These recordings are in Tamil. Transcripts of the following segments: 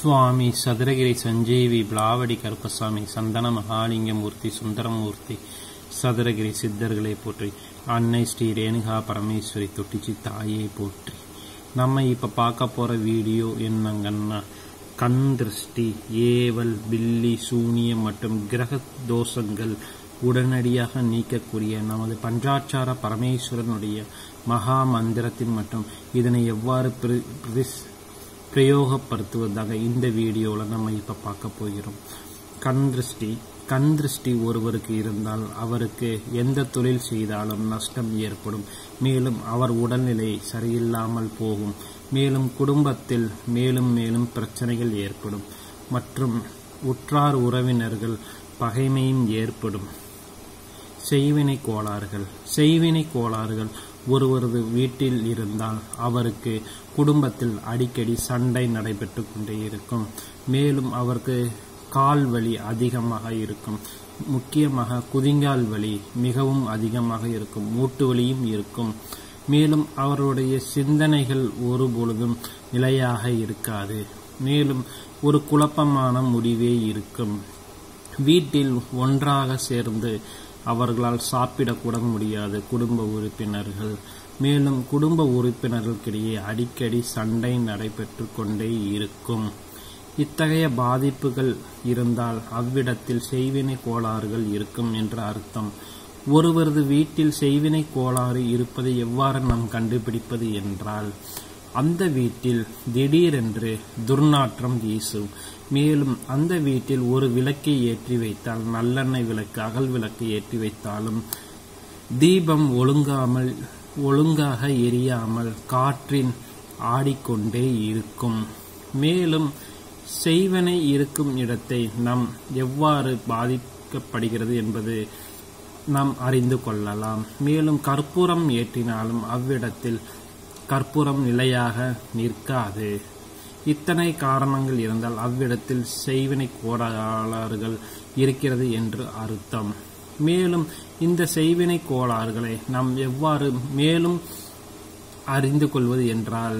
சுவாமி சதுரகிரி சஞ்சீவி பிளாவடி கருப்பசாமி சந்தன மகாலிங்கமூர்த்தி சுந்தரமூர்த்தி சதுரகிரி சித்தர்களை போற்றி அன்னை ஸ்ரீ ரேணுகா பரமேஸ்வரி தொட்டிச்சி தாயை போற்றி. நம்ம இப்போ பார்க்க போகிற வீடியோ என்னங்கன்னா கண் திருஷ்டி ஏவல் பில்லி சூனியம் மற்றும் கிரக தோஷங்கள் உடனடியாக நீக்கக்கூடிய நமது பஞ்சாட்சார பரமேஸ்வரனுடைய மகா மந்திரத்தின் மற்றும் இதனை எவ்வாறு பிரி- பிரயோகப்படுத்துவதாக இந்த வீடியோவில் நம்ம இப்போ பார்க்க போகிறோம். கண் திருஷ்டி கண் திருஷ்டி ஒருவருக்கு இருந்தால் அவருக்கு எந்த தொழில் செய்தாலும் நஷ்டம் ஏற்படும். மேலும் அவர் உடல்நிலை சரியில்லாமல் போகும். மேலும் குடும்பத்தில் மேலும் மேலும் பிரச்சனைகள் ஏற்படும். மற்றும் உற்றார் உறவினர்கள் பகைமையும் ஏற்படும். செய்வினை கோளாறுகள் செய்வினை கோளாறுகள் ஒருவரது வீட்டில் இருந்தால் அவருக்கு குடும்பத்தில் அடிக்கடி சண்டை நடைபெற்று கொண்டே இருக்கும். மேலும் அவருக்கு கால் வலி அதிகமாக இருக்கும். முக்கியமாக குதிங்கால் வலி மிகவும் அதிகமாக இருக்கும். மூட்டு வலியும் இருக்கும். மேலும் அவருடைய சிந்தனைகள் ஒருபொழுதும் நிலையாக இருக்காது. மேலும் ஒரு குழப்பமான முடிவே இருக்கும். வீட்டில் ஒன்றாக சேர்ந்து அவர்களால் சாப்பிடக்கூட முடியாது குடும்ப உறுப்பினர்கள். மேலும் குடும்ப உறுப்பினர்களுக்கிடையே அடிக்கடி சண்டை நடைபெற்று கொண்டே இருக்கும். இத்தகைய பாதிப்புகள் இருந்தால் அவ்விடத்தில் செய்வினை கோளாறுகள் இருக்கும் என்று அர்த்தம். ஒருவரது வீட்டில் செய்வினை கோளாறு இருப்பதை எவ்வாறு நாம் கண்டுபிடிப்பது என்றால் அந்த வீட்டில் திடீரென்று துர்நாற்றம் வீசும். மேலும் அந்த வீட்டில் ஒரு விளக்கை ஏற்றி வைத்தால் நல்லெண்ணெய் விளக்கு அகல் விளக்கு ஏற்றி வைத்தாலும் தீபம் ஒழுங்காமல் ஒழுங்காக எரியாமல் காற்றின் ஆடிக்கொண்டே இருக்கும். மேலும் செய்வனை இருக்கும் இடத்தை நாம் எவ்வாறு பாதிக்கப்படுகிறது என்பது நாம் அறிந்து கொள்ளலாம். மேலும் கற்பூரம் ஏற்றினாலும் அவ்விடத்தில் கற்பூரம் நிலையாக நிற்காது. இத்தனை காரணங்கள் இருந்தால் அவ்விடத்தில் செய்வினை கோளாறுகள் இருக்கிறது என்று அர்த்தம். மேலும் இந்த செய்வினை கோளாறுகளை நாம் எவ்வாறு மேலும் அறிந்து கொள்வது என்றால்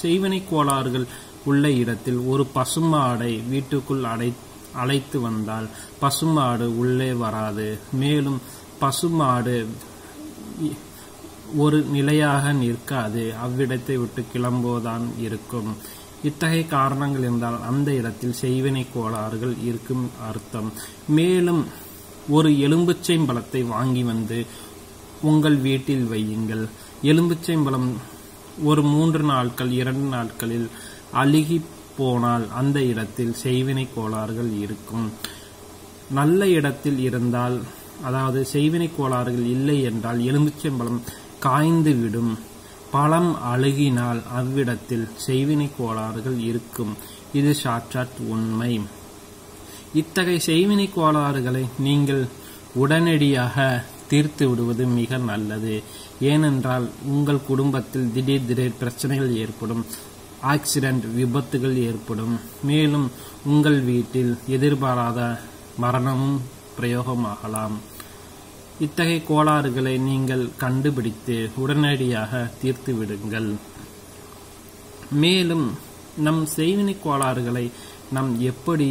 செய்வினை கோளாறுகள் உள்ள இடத்தில் ஒரு பசுமாடை வீட்டுக்குள் அடை அழைத்து வந்தால் பசுமாடு உள்ளே வராது. மேலும் பசுமாடு ஒரு நிலையாக நிற்காது. அவ்விடத்தை விட்டு கிளம்புவதான் இருக்கும். இத்தகைய காரணங்கள் இருந்தால் அந்த இடத்தில் செய்வினை கோளாறுகள் இருக்கும் அர்த்தம். மேலும் ஒரு எலும்புச்சைம்பழத்தை வாங்கி வந்து உங்கள் வீட்டில் வையுங்கள். எலும்புச்சைம்பழம் ஒரு மூன்று நாட்கள் இரண்டு நாட்களில் அழுகி போனால் அந்த இடத்தில் செய்வினை கோளாறுகள் இருக்கும். நல்ல இடத்தில் இருந்தால் அதாவது செய்வினை கோளாறுகள் இல்லை என்றால் எலுமிச்சம்பழம் காய்ந்து விடும் பழம் அழுகினால் அவ்விடத்தில் செய்வினை கோளாறுகள் இருக்கும். இது சாட்சாத் உண்மை. இத்தகைய செய்வினை கோளாறுகளை நீங்கள் உடனடியாக தீர்த்து விடுவது மிக நல்லது. ஏனென்றால் உங்கள் குடும்பத்தில் திடீர் திடீர் பிரச்சனைகள் ஏற்படும். ஆக்சிடென்ட் விபத்துகள் ஏற்படும். மேலும் உங்கள் வீட்டில் எதிர்பாராத மரணமும் பிரயோகமாகலாம். இத்தகைய கோளாறுகளை நீங்கள் கண்டுபிடித்து உடனடியாக தீர்த்து விடுங்கள். மேலும் நம் செய்வினை கோளாறுகளை நாம் எப்படி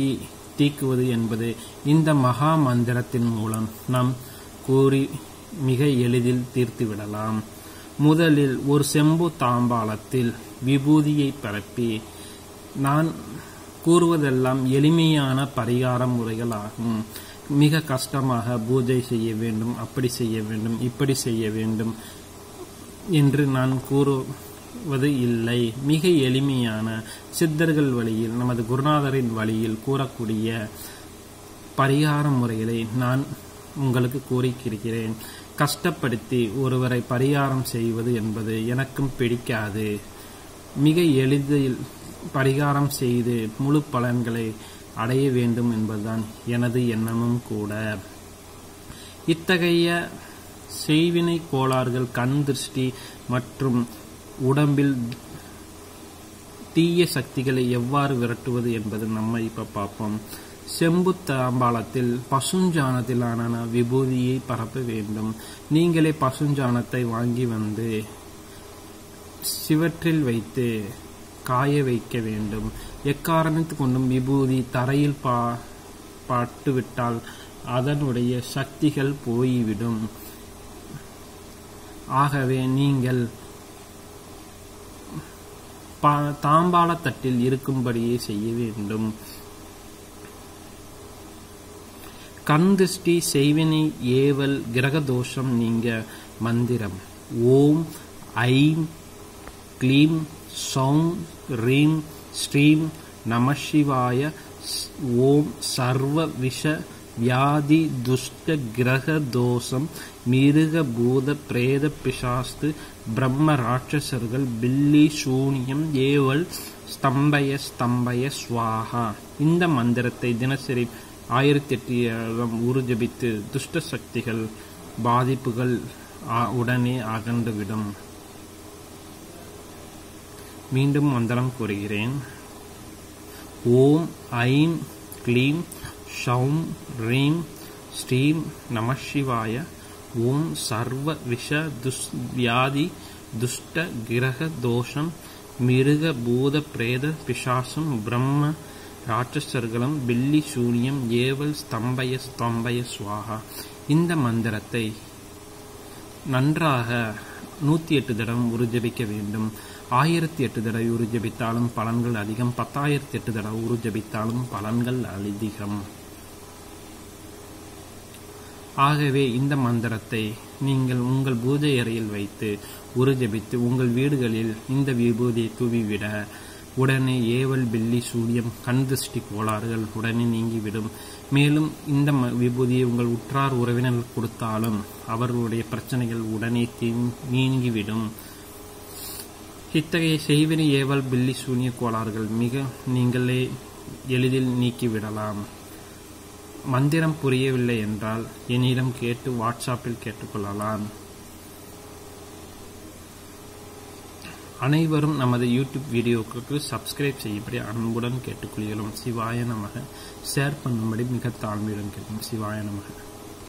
தீக்குவது என்பது இந்த மகா மந்திரத்தின் மூலம் நாம் கூறி மிக எளிதில் தீர்த்து விடலாம். முதலில் ஒரு செம்பு தாம்பாளத்தில் விபூதியை பரப்பி நான் கூறுவதெல்லாம் எளிமையான பரிகார முறைகள் ஆகும் மிக கஷ்டமாக பூஜை செய்ய வேண்டும் அப்படி செய்ய வேண்டும் இப்படி செய்ய வேண்டும் என்று நான் கூறுவது இல்லை. மிக எளிமையான சித்தர்கள் வழியில் நமது குருநாதரின் வழியில் கூறக்கூடிய பரிகார முறைகளை நான் உங்களுக்கு கூறியிருக்கிறேன். கஷ்டப்படுத்தி ஒருவரை பரிகாரம் செய்வது என்பது எனக்கும் பிடிக்காது. மிக எளிதில் பரிகாரம் செய்து முழு பலன்களை அடைய வேண்டும் என்பதுதான் எனது எண்ணமும் கூட. இத்தகைய செய்வினை கோளாறுகள் கண் திருஷ்டி மற்றும் உடம்பில் தீய சக்திகளை எவ்வாறு விரட்டுவது என்பது நம்ம இப்ப பார்ப்போம். செம்பு தாம்பாளத்தில் பசுஞ்சாணத்திலான விபூதியை பரப்ப வேண்டும். நீங்களே பசுஞ்சாணத்தை வாங்கி வந்து சிவற்றில் வைத்து காய வைக்க வேண்டும். எக்காரணத்து கொண்டும் விபூதி தரையில் பா பட்டுவிட்டால் அதனுடைய சக்திகள் போய்விடும். ஆகவே நீங்கள் தாம்பாளத்தட்டில் தாம்பாள தட்டில் இருக்கும்படியே செய்ய வேண்டும். கண் திருஷ்டி செய்வினை ஏவல் கிரகதோஷம் நீங்க மந்திரம். ஓம் ஐம் க்ளீம் சௌம் ரீம் ஸ்ரீம் நமசிவாய ஸ்- ஓம் சர்வ விஷ வியாதி துஷ்ட கிரக தோஷம் மிருக பூத பிரேத பிசாஸ்து பிரம்ம ராட்சசர்கள் பில்லி சூனியம் ஏவல் ஸ்தம்பய ஸ்தம்பய ஸ்வாஹா. இந்த மந்திரத்தை தினசரி ஆயிரத்தி எட்டு உறுஜபித்து துஷ்ட சக்திகள் பாதிப்புகள் உடனே அகன்றுவிடும் மீண்டும் மந்திரம் கூறுகிறேன். ஓம் ஐம் க்ளீம் ஷௌம் ரீம் ஸ்ரீம் நமசிவாய ஓம் சர்வ விஷ துஷ் வியாதி துஷ்ட கிரக தோஷம் மிருக பூத பிரேத பிசாசம் பிரம்ம ராட்சசர்களும் பில்லி சூனியம் ஏவல் ஸ்தம்பய ஸ்தம்பய சுவாகா. இந்த மந்திரத்தை நன்றாக நூத்தி எட்டு தடவை உருஜபிக்க வேண்டும். ஆயிரத்தி எட்டு தடவை உருஜபித்தாலும் பலன்கள் அதிகம். பத்தாயிரத்தி எட்டு தடவை உருஜபித்தாலும் பலன்கள் அதிகம். ஆகவே இந்த மந்திரத்தை நீங்கள் உங்கள் பூஜை அறையில் வைத்து உருஜபித்து உங்கள் வீடுகளில் இந்த விபூதியை தூவிவிட உடனே ஏவல் பில்லி சூரியம் கண் திருஷ்டி கோளாறுகள் உடனே நீங்கிவிடும். மேலும் இந்த ம- விபூதியை உங்கள் உற்றார் உறவினர்கள் கொடுத்தாலும் அவர்களுடைய பிரச்சனைகள் உடனே நீங்கிவிடும். இத்தகைய செய்வினை ஏவல் பில்லி சூனிய கோளாறுகள் மிக நீங்களே எளிதில் நீக்கிவிடலாம். மந்திரம் புரியவில்லை என்றால் என்னிடம் கேட்டு வாட்ஸ்அப்பில் கேட்டுக்கொள்ளலாம். அனைவரும் நமது யூடியூப் வீடியோக்களுக்கு சப்ஸ்கிரைப் செய்யப்படி அன்புடன் கேட்டுக்கொள்கிறோம். சிவாய நமக. ஷேர் பண்ணும்படி மிக தாழ்மையுடன் கேட்கும் சிவாய நமக.